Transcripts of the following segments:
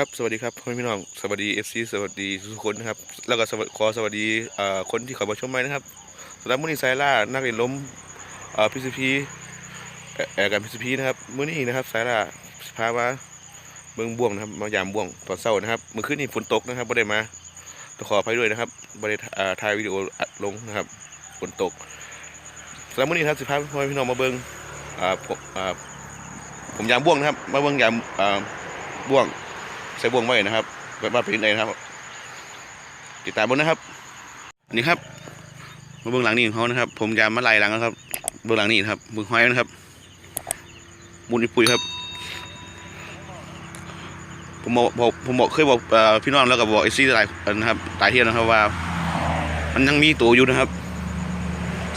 ครับสวัสดีครับพ่อพี่น้องสวัสดีเอฟซีสวัสดีทุกคนนะครับ แล้วก็ขอสวัสดีคนที่เข้ามาชมใหม่นะครับสำหรับมื้อนี้ไซล่านักเรียนล้มพีซีพีแอร์กันพีซีพีนะครับมื้อนี้นะครับไซล่าพามาเมืองบ่วงนะครับ มายามบ่วงตอนเช้านะครับเมื่อคืนนี้ฝนตกนะครับไม่ได้มาต้องขออภัยด้วยนะครับไม่ได้ถ่ายวิดีโออัดลงนะครับฝนตกสำหรับมื้อนี้ครับสิพาพพ่อพี่น้องมาเบิ่งอ่าผมผมยามบ่วงนะครับ มาเบิ่งยามอ่าบ่วง ส่บ่วงไว้นะครับไว้าเป็นไหนนะครับ ติดตามบนนะครับ อันนี้ครับมาเบื้องหลังนี่ของเขานะครับ ผมยามาไล่หลังนะครับ เบื้องหลังนี่นะครับเบื้องห้อยนะครับมูลนิปุยครับ ผมบอกบอกผมบอกเคยบอกอพี่น้องแล้วก็บอกไอซี่หลายนะครับหลายเที่ยวนะครับว่า มันยังมีตัวอยู่นะครับ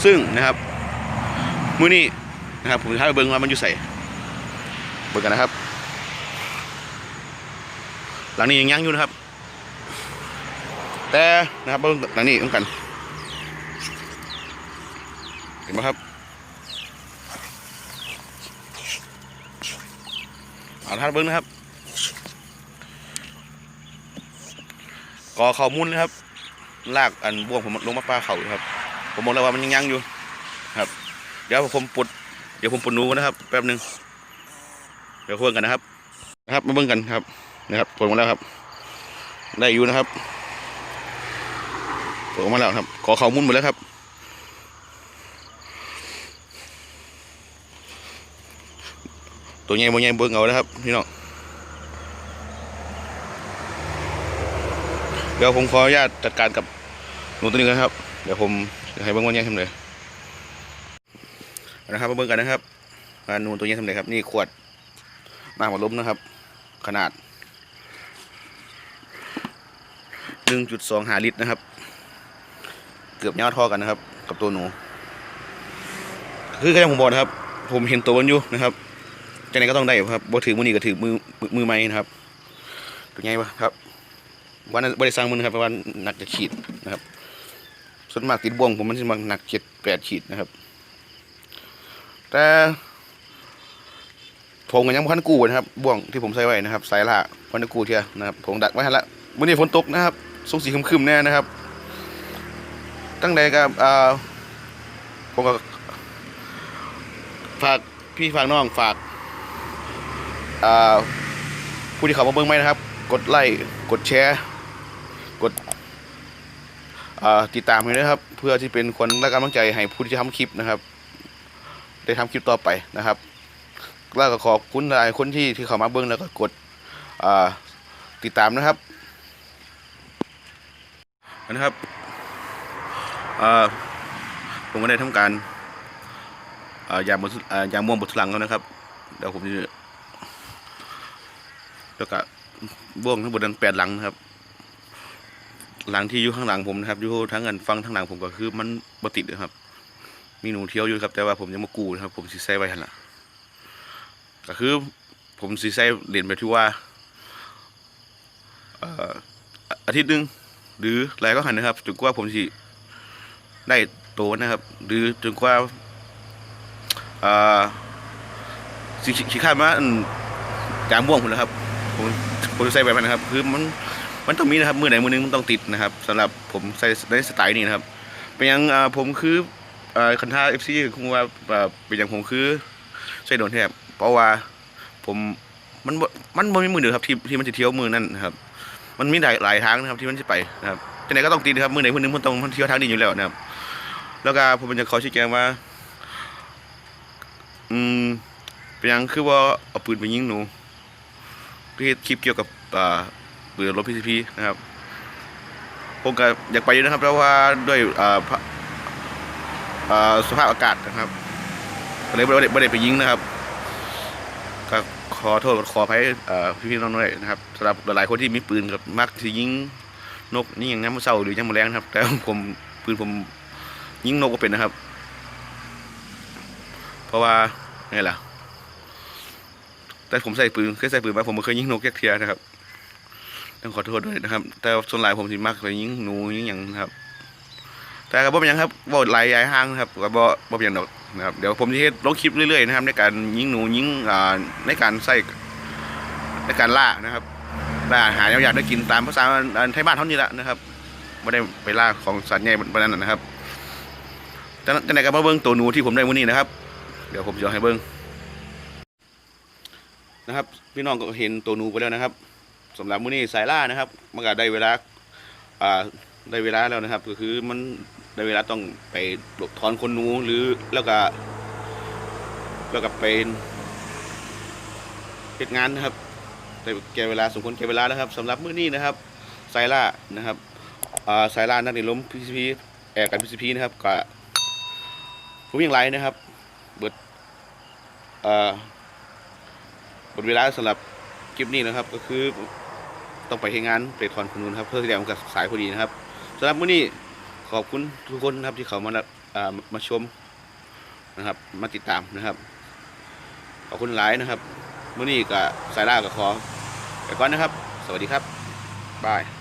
ซึ่งนะครับมื้อนี้นะครับผมจะให้เบิ่งว่ามันอยู่ใส่เบิ่งกันนะครับ หลังนี้ยังยังอยู่นะครับ แต่นะครับเบิ่งหลังนี้ต้องกัน เห็นไหมครับเอาท่านเบิ้งนะครับก่อเขามุ่นนะครับ ลากอันบ่วงผมลงมาปลาเข่าครับ ผมบอกแล้วว่ามันยังยังอยู่ครับ เดี๋ยวผมปลดเดี๋ยวผมปลดหนูนะครับ แป๊บหนึงเดี๋ยวคุยกันนะครับ นะครับมาเบิ่งกันครับ นะครับผลมาแล้วครับ ได้อยู่นะครับผลมาแล้วครับ ขอเขามุ่นหมดแล้วครับ ตัวใหญ่บ่ใหญ่เบิ่งเอานะครับพี่น้องเดี๋ยวผมขออนุญาตจัดการกับหนูตัวนี้กันครับ เดี๋ยวผมจะให้เบิ่งว่าใหญ่ทำเลยนะครับมาเบิ่งกันนะครับว่าหนูตัวใหญ่ทำเลยครับ นี่ขวดน้ำหมดล้มนะครับ ขนาด หนึ่งจุดสองหาลิตรนะครับ เกือบยาวเท่อกันนะครับ กับตัวหนู คือก็ยังผมบอกนะครับ ผมเห็นตัวมันอยู่นะครับจะไหนก็ต้องได้ครับบ่ถือมือนี้ก็ถือมือมือไม้นะครับตัวไงวะครับวันนั้นบริสั่งมือนะครับเพราะว่าหนักจะขีดนะครับส่วนมากติดบ่วงผมมันจะมาหนักเจ็ดแปดขีดนะครับ แต่ผมก็ยังพันกูนะครับบ่วงที่ผมใส่ไว้นะครับสายล่าพันกูเทียนะครับผมดักไว้ละวันนี้ฝนตกนะครับ ส่งสีคึมๆแน่นะครับ ตั้งแต่กับผมก็ฝากพี่ฝากน้องฝากผู้ที่เขามาเบิ่งไหมนะครับ กดไลค์กดแชร์กดติดตามให้ด้วยครับ เพื่อที่เป็นคนและกำลังใจให้ผู้ที่ทำคลิปนะครับ ได้ทำคลิปต่อไปนะครับแล้วก็ขอบคุณหลายคนที่ที่เขามาเบิ่งแล้วก็กดติดตามนะครับ นะครับผมก็ได้ทำการยามบนยามม่วงบนทุลังแล้วนะครับเดี๋ยวผมจะแล้วก็บ่วงทั้งหมดนั้นแปดหลังนะครับ หลังที่อยู่ข้างหลังผมนะครับอยู่ทั้งอันฟังทั้งหลังผมก็คือมันบติดนะครับ มีหนูเที่ยวอยู่ครับ แต่ว่าผมยังมากูนะครับ ผมสีใส่ไว้หันละก็คือผมสีใส่เหรียญแบบที่ว่าอาทิตย์หนึง หรืออะไรก็หันนะครับจนกว่าผมสิได้โตนะครับ หรือจนกว่าอ่าสิขี้ข้านมาจามบ่วงผมนะครับ ผมผมใส่แบบนั้นนะครับ คือมันมันต้องมีนะครับมือไหนมือหนึงมันต้องติดนะครับสำหรับผมใส่ในสไตล์นี้นะครับ เป็นอยังอ่าผมคืออ่าคันท่าเอฟซีคงว่าอ่าเป็นอย่างผมคือใส่โดนแทบเพราะว่าผมมันมันบ่มีมือเดียวครับที่ที่มันจะเที่ยวมือนั่นนะครับ มันมีหลายหลายทางนะครับที่มันจะไปนะครับจะไหนก็ต้องตีนะครับมือไหนมือหนึงมันต้องมันเที่ยวทางนี้อยู่แล้วนะครับ แล้วก็ผมจะขอชี้แจงว่า อืมเป็นยังคือว่าเอาปืนไปยิงหนูที่คลิปเกี่ยวกับอ่าปืนรถพีซีพีนะครับผมก็อยากไปอยู่นะครับ เพราะว่าด้วยอ่าอ่าสภาพอากาศนะครับก็เลยไม่ได้ไม่ได้ไปยิงนะครับ ขอโทษขออภัยเอ่พี่ๆน้องๆด้วยนะครับสำหรับหลายๆคนที่มีปืนกับมักที่ยิงนกนี่อย่างน้ำมันเศร้าหรือยังมแรงนะครับ แต่ผมปืนผมยิงนกก็เป็นนะครับ เพราะว่าไงล่ะ แต่ผมใส่ปืนเคยใส่ปืนมาผมไม่เคยยิงนกแยกเทียนะครับต้องขอโทษด้วยนะครับ แต่ส่วนหลายผมสิมักไปยิงหนูยิงอย่างนะครับ แต่ก็บ่เป็นหยังครับบ่หลายยายห้างนะครับก็บ่บ่เป็นหยังดอก นะครับเดี๋ยวผมจะลงคลิปเรื่อยๆนะครับ ในการยิงหนูยิงในการใส่ในการล่านะครับได้อาหารอยากได้กินตามภาษาไทยบ้านเท่านี้แหละนะครับไม่ได้ไปล่าของสัตว์ใหญ่บนนั้นนะครับจากนั้นจากไหนก็มาเบิ้งตัวหนูที่ผมได้มื้อนี้นะครับ เดี๋ยวผมจะให้เบิ้งนะครับ พี่น้องก็เห็นตัวหนูไปแล้วนะครับสำหรับมื้อนี้สายล่านะครับมันก็ได้เวลาอ่าได้เวลาแล้วนะครับ ก็คือมัน ได้เวลาต้องไปหลบถอนคนหนูหรือแล้วก็ แล้วก็เป็นเหตุงานนะครับ แต่แกเวลาสมควรแกเวลาแล้วครับสำหรับมื้อนี้นะครับไซล่านะครับอ่าไซล่านักเรียนล้มพีซีพีแอร์กันพีซีพีนะครับก็ผมยังไรนะครับเบิดเอ่อหมดเวลาสำหรับคลิปนี้นะครับ ก็คือต้องไปให้งานไปถอนคนนู้นครับ เพื่อที่จะมากับสายพอดีนะครับสำหรับมื้อนี้ ขอบคุณทุกคนนะครับที่เขามารับอ่ามาชมนะครับ มาติดตามนะครับขอบคุณหลายนะครับมื่อนี้กับสายล่ากับขอไปก่อนนะครับ สวัสดีครับบาย